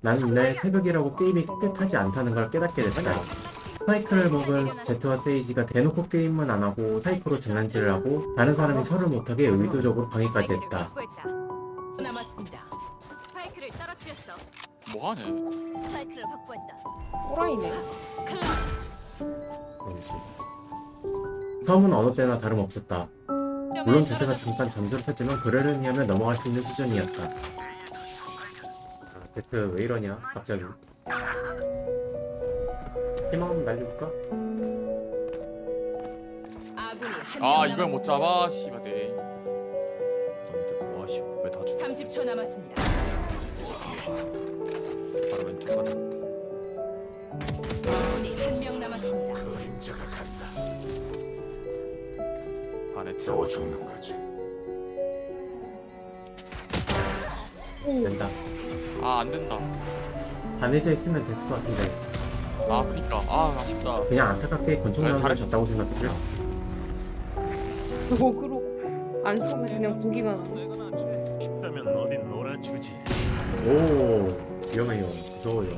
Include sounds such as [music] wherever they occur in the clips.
난 이날 새벽이라고 게임이 깨끗하지 않다는 걸 깨닫게 됐다. 스파이크를 먹은 제트와 세이지가 대놓고 게임만 안 하고 타이프로 장난질을 하고 다른 사람이 설을 못하게 의도적으로 방해까지 했다. 남았습니다. 스파이크를 떨어뜨렸어. 뭐하네? 스파이크를 확보했다. 호라이네. 섬은 어느 때나 다름없었다. 물론 제트가 잠깐 잠수를 탔지만 그래를 의하면 넘어갈 수 있는 수준이었다. 아, 제트 왜 이러냐 갑자기. 희망 날려볼까? 아군이 한아명 이걸 못 잡아 씨발 네 너희들 뭐하시오? 왜다 죽어? 30초 남았습니다. 바로 왼쪽 가자. 아군이 한명 남았습니다. 반에 채워. 죽는 거지. 된다. 아 안된다 반해져 있으면 됐을 것 같은데 아 그니까 아 아쉽다 그냥 안타깝게 권총 아, 나는 걸 잘했어. 졌다고 생각했죠. 어그로 안 쏘고 그냥 보기만 하고. 싶다면 어디 놀아주지. 오 위험해요 무서워요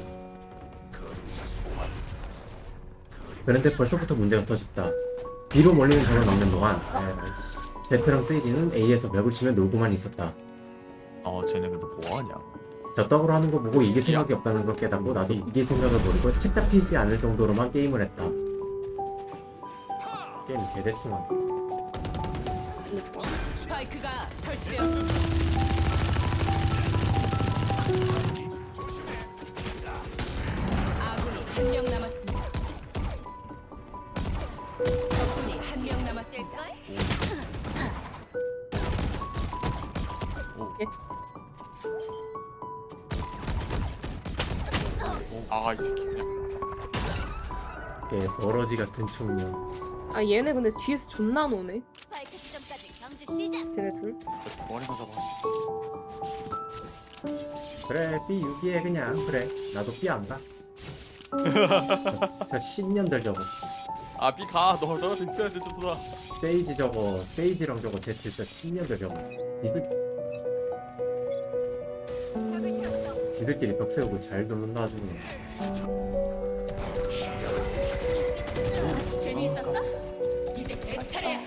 그런데 벌써부터 문제가 터졌다 뒤로 몰리는 적을 막는 동안 아이씨. 제트랑 세이지는 A에서 벽을 치며 놀고만 있었다 어 쟤네 근데 뭐하냐? 저 떡으로 하는 거 보고 이길 생각이 없다는 걸 깨닫고 나도 이길 생각을 모르고 책 잡히지 않을 정도로만 게임을 했다 게임 개대충 하네 스파이크가 설치되었습니다. 아군이 한 명 남았습니다. 적군이 한 명 남았을까? 아이 새끼 그냥 개 버러지 같은 청년. 아 얘네 근데 뒤에서 존나 노네. 스파이크 지점까지 경주 시작. 쟤네 둘. 두 마리나 잡아 그래 B 6이에 그냥. 그래. 나도 B 안가. [laughs] 저 10년들 저거. 아 삐가. 너 너한테 있어야 돼 저소라 세이지 저거. 세이지랑 저거 제트 진짜 10년들 저거. 세웠어. 지들끼리 벽 세우고 잘 놀는다 아주 재미있었어? 이제 내 차례야.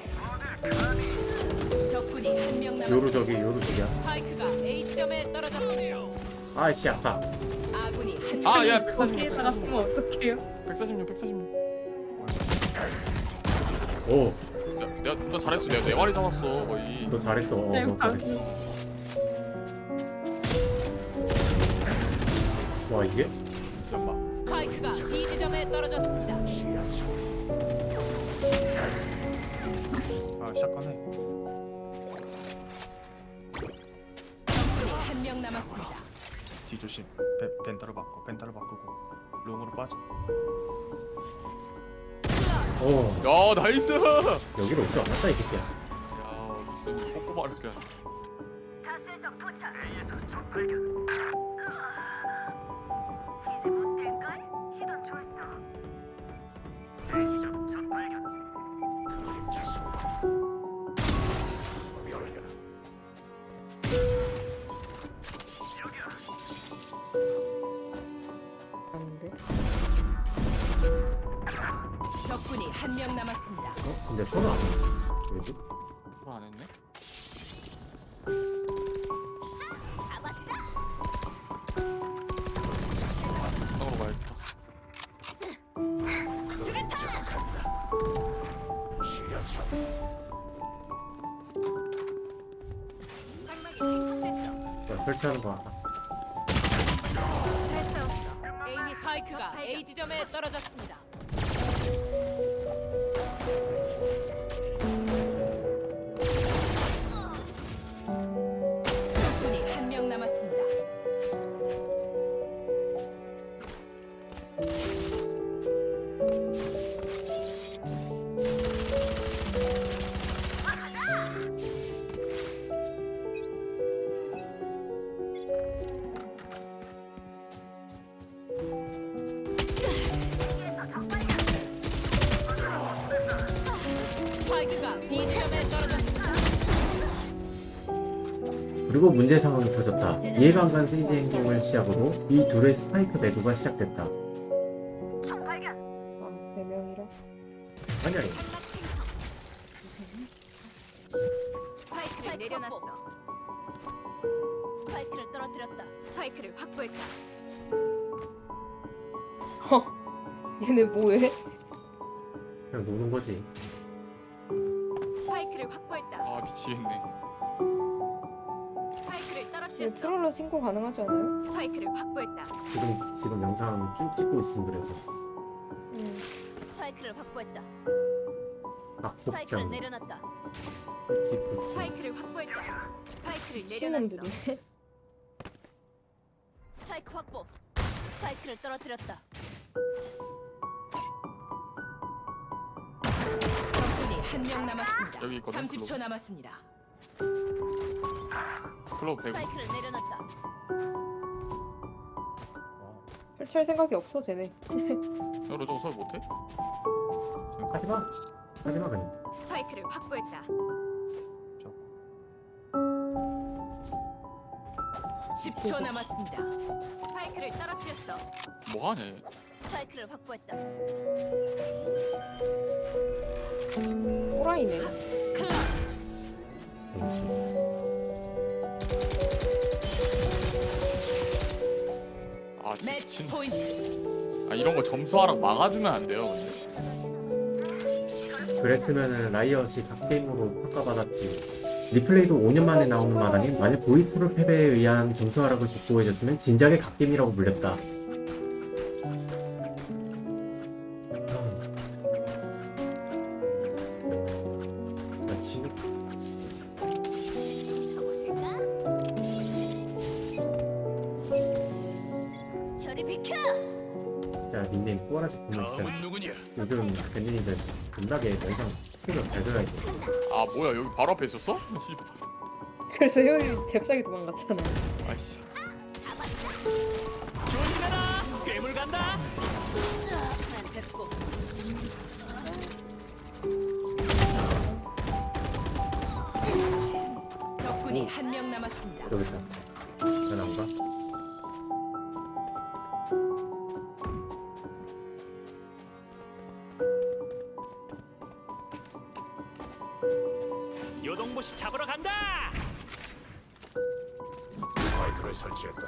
적군이 한 명. 요루 저기 요루 저기야. 스파이크가 A 지점에 떨어졌습니다. 아이씨 아파. 아군이 한 아, 야, 명 백사십 명, 거기에다가 쓰면 어떡해요? 146 146 오너 내가, 내가 존나 잘했어. 내가 네 마리 잡았어 거의. 잘했어. 어, 너 잘했어 와 이게? 잠깐만 스파이크가 B 지점에 떨어졌습니다. 아 시작하네. 적군이 한 명 남았습니다. 뒤 조심. 벤, 벤타를 바꿔. 벤타를 바꾸고 롱으로 빠져. 어 야 나이스 야 여기로 올줄 알았다 이 새끼야 꼬꼬마 이렇게 근데 서로 안 해. 왜지? 그거 안 했네 가야겠다. 장막이 생성됐어. 저 설치하는 거 같다 잘 싸웠어. A 스파이크가 A 지점에 떨어졌습니다. 그리고 문제 상황이 터졌다. 이해가 안 가는 세이지 행동을 시작으로 이 둘의 스파이크 매도가 시작됐다. 아, 네 명이라. 아니 아니. 스파이크를 내려놨어. 스파이크를 떨어뜨렸다. 스파이크를 확보했다. 허. 얘네 뭐해? 그냥 노는 거지. 스파이크를 확보했다. 아 미치겠네. 스파이크를 이거 떨어뜨렸어. 트롤러 신고 가능하지 않아요? 스파이크를 확보했다. 지금 지금 영상 쭉 찍고 있음 그래서 응. 스파이크를 확보했다. 아 스파이크를 복장 내려놨다. 그치 그치. 스파이크를 확보했다. 스파이크를 내려놨어. 미친놈들이. [laughs] 스파이크 확보. 스파이크를 떨어뜨렸다. 적군이 한 명 남았습니다. 여기 있거든, 30초 클로브. 남았습니다. 클로브 대구. 스파이크를 내려놨다. 설치할 생각이 없어 쟤네. 너로 저거 설 못해? 하지 마. 하지 마 그냥. 스파이크를 확보했다. 10초 남았습니다. 스파이크를 떨어뜨렸어. 뭐 하네? 스파이크를 확보했다. 호라이네. 진 매치 미친. 포인트. 아 이런 거 점수하락 막아주면 안 돼요. 근데. 그랬으면은 라이엇이 각 게임으로 평가받았지. 리플레이도 5년 만에 나오는 마당에 만약 보이프로 패배에 의한 점수 하락을 뒷보해줬으면 진작에 각 게임이라고 불렸다. 꼬라지 보면 진짜 다음은 누구냐? 요즘 젠니님들 존나게 영상 스킬을 잘 들어야지. 아 뭐야 여기 바로 앞에 있었어? 씨발. 그래서 형이 잽싸게 도망갔잖아. 아이씨. 조심해라. 괴물 간다. 됐고. 적군이 한 명 남았습니다. 여기 있다. 전화인가? 요동보시 잡으러 간다. 스파이크를 설치했다.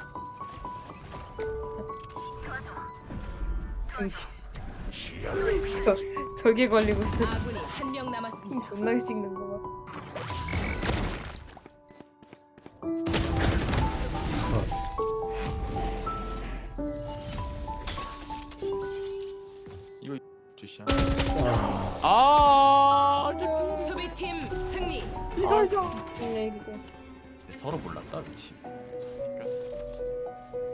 시야를 저 저기에 걸리고 있어. 아군이 한명 남았습니다. 존나게 찍는 거 봐. 주시야. 와. 좀. 네, 이거. 서로 몰랐다 미친.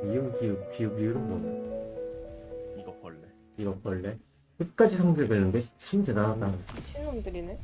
이응 기읍 비읍 비읍은 뭐? 이거 벌레. 이거 벌레? 끝까지 성질 긁는 게 참 대단하다. 신놈들이네.